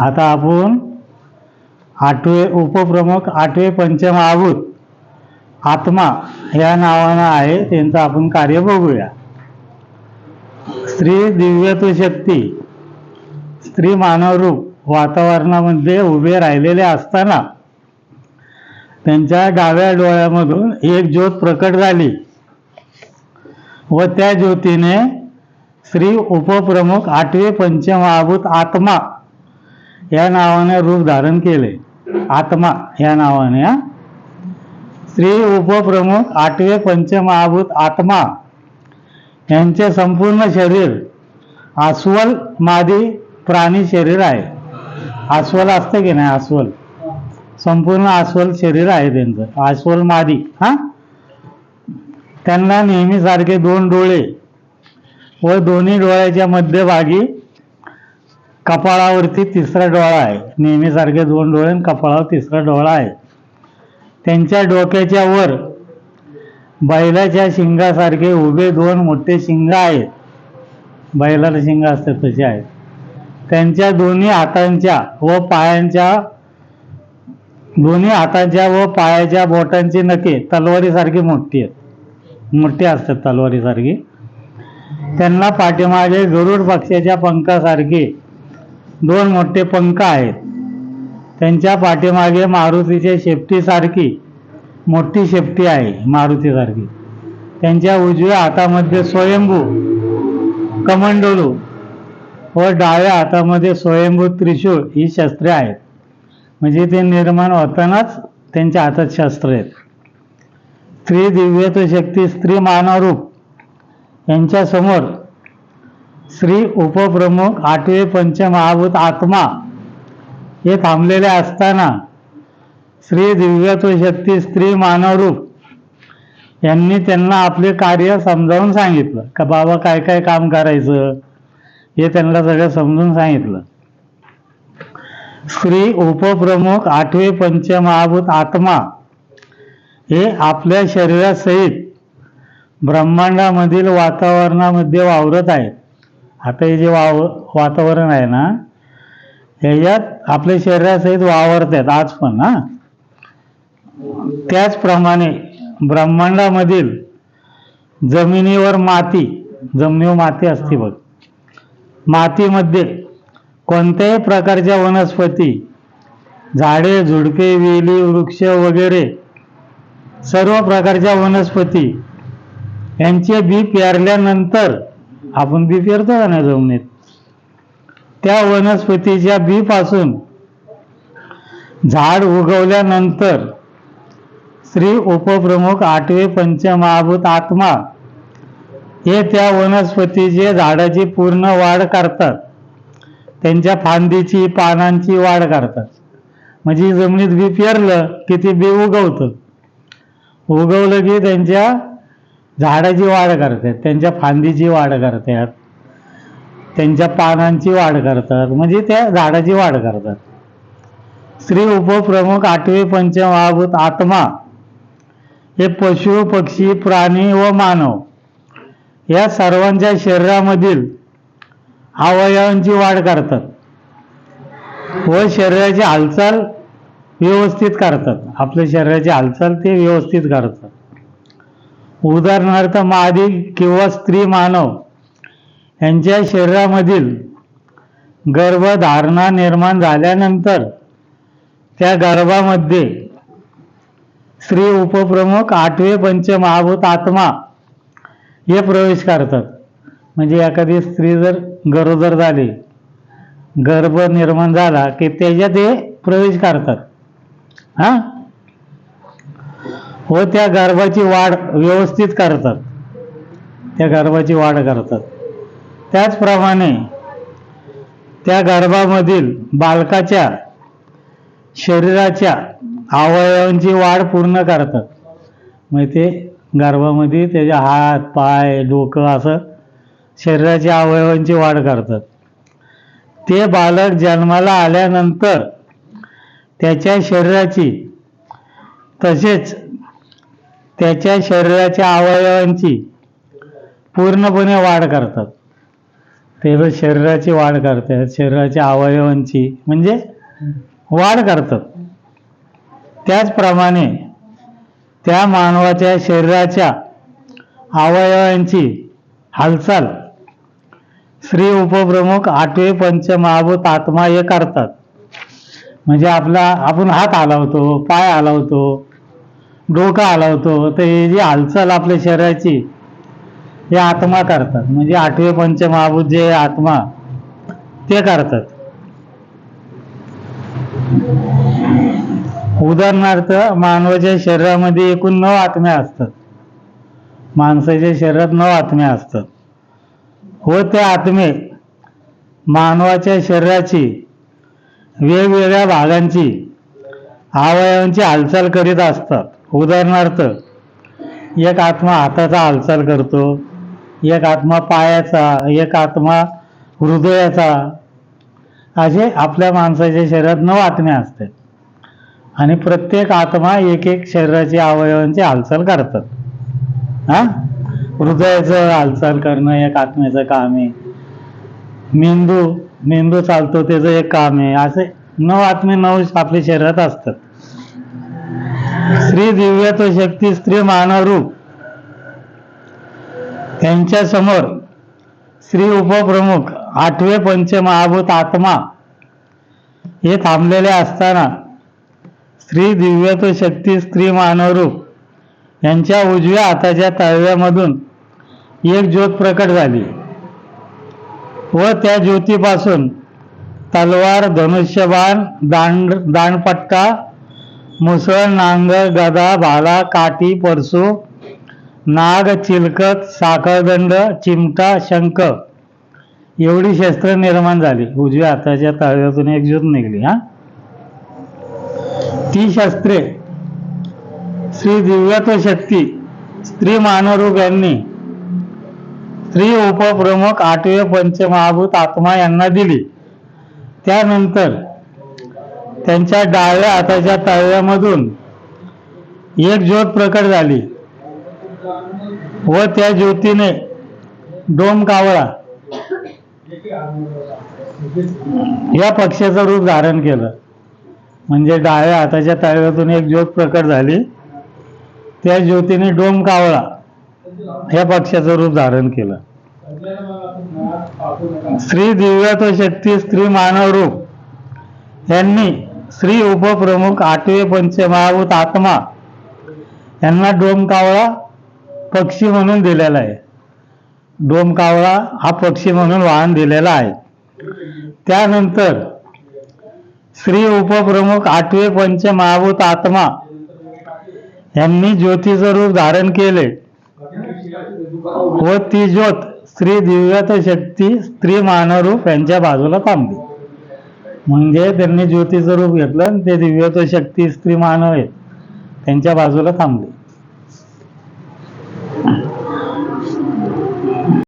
आता आपण आठवे उपप्रमुख आठवे पंचमहाभूत आत्मा या नावानं आहे त्यांचं आपण कार्य बघूया. स्त्री दिव्यत्व शक्ती स्त्री मानवरूप वातावरणामध्ये उभे राहिलेले असताना त्यांच्या डाव्या डोळ्यामधून एक ज्योत प्रकट झाली. व त्या ज्योतीने श्री उपप्रमुख आठवे पंचमहाभूत आत्मा या नावाने रूप धारण केले. आत्मा या नावाने हा? श्री उपप्रमुख आठवे पंचमहाभूत आत्मा. यांचे संपूर्ण शरीर अस्वल मादी प्राणी शरीर आहे. अस्वल असतं की नाही अस्वल? संपूर्ण अस्वल शरीर आहे त्यांचं. अस्वल मादी हा? त्यांना नेहमीसारखे दोन डोळे व दोन्ही डोळ्याच्या मध्यभागी कपाळावरती तिसरा डोळा आहे. नेहमीसारखे दोन डोळे आणि कपाळावर तिसरा डोळा आहे. त्यांच्या डोक्याच्या वर बैलाच्या शिंगासारखे उभे दोन मोठे शिंग आहेत. बैलाला शिंग असतात तसे आहेत. त्यांच्या दोन्ही हातांच्या व पायांच्या दोन्ही हातांच्या व पायाच्या बोटांची नखे तलवारीसारखी मोठी आहेत. मोठी असतात तलवारीसारखी. त्यांना पाठीमागे गरुड पक्षाच्या पंखासारखे दोन मोठे पंख आहेत. त्यांच्या पाठीमागे मारुतीच्या शेपटीसारखी मोठी शेपटी आहे मारुतीसारखी त्यांच्या उजव्या हातामध्ये स्वयंभू कमंडोलू व डाव्या हातामध्ये स्वयंभू त्रिशूळ ही शस्त्रे आहेत. म्हणजे ते निर्माण होतानाच त्यांच्या हातात शस्त्र आहेत. स्त्री दिव्यत्व शक्ती स्त्री मानवरूप यांच्यासमोर श्री उपप्रमुख आठवे पंचमहाभूत आत्मा हे थांबलेले असताना श्री दिव्यत्व शक्ती स्त्री मानवरूप यांनी त्यांना आपले कार्य समजावून सांगितलं. का बाबा काय काय काम करायचं? हे त्यांना सगळं समजून सांगितलं. श्री उपप्रमुख आठवे पंचमहाभूत आत्मा हे आपल्या शरीरासहित ब्रह्मांडामधील वातावरणामध्ये वावरत आहेत. आता हे जे वाव वातावरण आहे ना ह्याच्यात आपल्या शरीरासहित वावरतात आज पण हा. त्याचप्रमाणे ब्रह्मांडामधील जमिनीवर माती जमिनीवर माती असते बघ. मातीमध्ये कोणत्याही प्रकारच्या वनस्पती झाडे झुडपे वेली वृक्ष वगैरे सर्व प्रकारच्या वनस्पती यांचे बी पेरल्यानंतर आपण बी पेरतो का नाही जमिनीत. त्या वनस्पतीच्या बी पासून झाड उगवल्यानंतर श्री उपप्रमुख आठवे पंचमहाभूत आत्मा हे त्या वनस्पतीचे झाडाची पूर्ण वाढ करतात. त्यांच्या फांदीची पानांची वाढ करतात. म्हणजे जमिनीत बी पेरलं की ते बी उगवतं. उगवलं की त्यांच्या झाडाची वाढ करतात त्यांच्या फांदीची वाढ करतात त्यांच्या पानांची वाढ करतात म्हणजे त्या झाडाची वाढ करतात. स्त्री उपप्रमुख आठवे पंचमहाभूत आत्मा हे पशु पक्षी प्राणी व मानव या सर्वांच्या शरीरामधील अवयवांची वाढ करतात व शरीराची हालचाल व्यवस्थित करतात. आपल्या शरीराची हालचाल ते व्यवस्थित करतात. उदाहरणार्थ मादी किंवा स्त्री मानव यांच्या शरीरामधील गर्भधारणा निर्माण झाल्यानंतर त्या गर्भामध्ये स्त्री उपप्रमुख आठवे पंचमहाभूत आत्मा हे प्रवेश करतात. म्हणजे एखादी स्त्री जर गरोदर झाली गर्भ निर्माण झाला की त्याच्यात हे प्रवेश करतात. हां? व त्या गर्भाची वाढ व्यवस्थित करतात. त्या गर्भाची वाढ करतात. त्याचप्रमाणे त्या गर्भामधील बालकाच्या शरीराच्या अवयवांची वाढ पूर्ण करतात. मग ते गर्भामध्ये त्याचे हात पाय डोकं असं शरीराच्या अवयवांची वाढ करतात. ते बालक जन्माला आल्यानंतर त्याच्या शरीराची तसेच त्याच्या शरीराच्या अवयवांची पूर्णपणे वाढ करतात. ते शरीराची वाढ करतात शरीराच्या अवयवांची म्हणजे वाढ करतात. त्याचप्रमाणे त्या मानवाच्या शरीराच्या अवयवांची हालचाल श्री उपप्रमुख आठवे पंचमहाभूत आत्मा हे करतात. म्हणजे आपला आपण हात हलावतो पाय हलावतो डोकं हलवतो. तर ही जी हालचाल आपल्या शरीराची हे आत्मा करतात. म्हणजे आठवे पंचमहाभूत जे आत्मा ते करतात. उदाहरणार्थ मानवाच्या शरीरामध्ये एकूण नऊ आत्म्या असतात. माणसाच्या शरीरात नऊ आत्म्या असतात. व त्या आत्मे मानवाच्या शरीराची वेगवेगळ्या भागांची अवयवांची हालचाल करीत असतात. उदाहरणार्थ एक आत्मा हाताचा हालचाल करतो एक आत्मा पायाचा एक आत्मा हृदयाचा असे आपल्या माणसाच्या शरीरात नऊ आत्म्या असतात. आणि प्रत्येक आत्मा एक एक शरीराची अवयवांची हालचाल करतात. हा? हृदयाचं हालचाल करणं एक आत्म्याचं काम आहे. मेंदू मेंदू चालतो त्याचं एक काम आहे. असे नऊ आत्मे नऊ आपल्या शरीरात असतात. स्त्री दिव्यत्व शक्ती स्त्री मानव रूप त्यांच्यासमोर श्री उपप्रमुख आठवे पंचमहाभूत आत्मा हे थांबलेले असताना स्त्री दिव्यत्व शक्ती स्त्री मानवरूप यांच्या उजव्या हाताच्या तळव्यामधून एक ज्योत प्रकट झाली. व त्या ज्योतीपासून तलवार धनुष्यबाण दांड दांडपट्टा मुसळ नांगर गदा भाला काठी परसू नाग चिलकत साखळदंड चिमटा शंख. एवढी शस्त्र निर्माण झाली. उजव्या हाताच्या तळव्यातून एक ज्योत निघली हा? ती शस्त्रे श्री दिव्यत्व शक्ती स्त्री मानवरूप यांनी स्त्री उपप्रमुख आठवे पंचमहाभूत आत्मा यांना दिली. त्यानंतर त्यांच्या डाव्या हाताच्या तळव्यामधून एक ज्योत प्रकट झाली व त्या ज्योतीने डोम कावळा या पक्षाचं रूप धारण केलं. म्हणजे डाव्या हाताच्या तळव्यातून एक ज्योत प्रकट झाली. त्या ज्योतीने डोम कावळा या पक्षाचं रूप धारण केलं. श्री दिव्यत्व शक्ती स्त्री मानव रूप यांनी श्री उपप्रमुख आठवे पंचमहाभूत आत्मा यांना डोमकावळा पक्षी म्हणून दिलेला आहे. डोमकावळा हा पक्षी म्हणून वाहन दिलेला आहे. त्यानंतर श्री उपप्रमुख आठवे पंचमहाभूत आत्मा यांनी ज्योतीचं रूप धारण केले व ती ज्योत श्री दिव्यत शक्ती स्त्री मानरूप यांच्या बाजूला थांबली. म्हणजे त्यांनी ज्योतीचं रूप घेतलं आणि ते दिव्यत्व शक्ती स्त्री मानव आहेत. त्यांच्या बाजूला थांबले.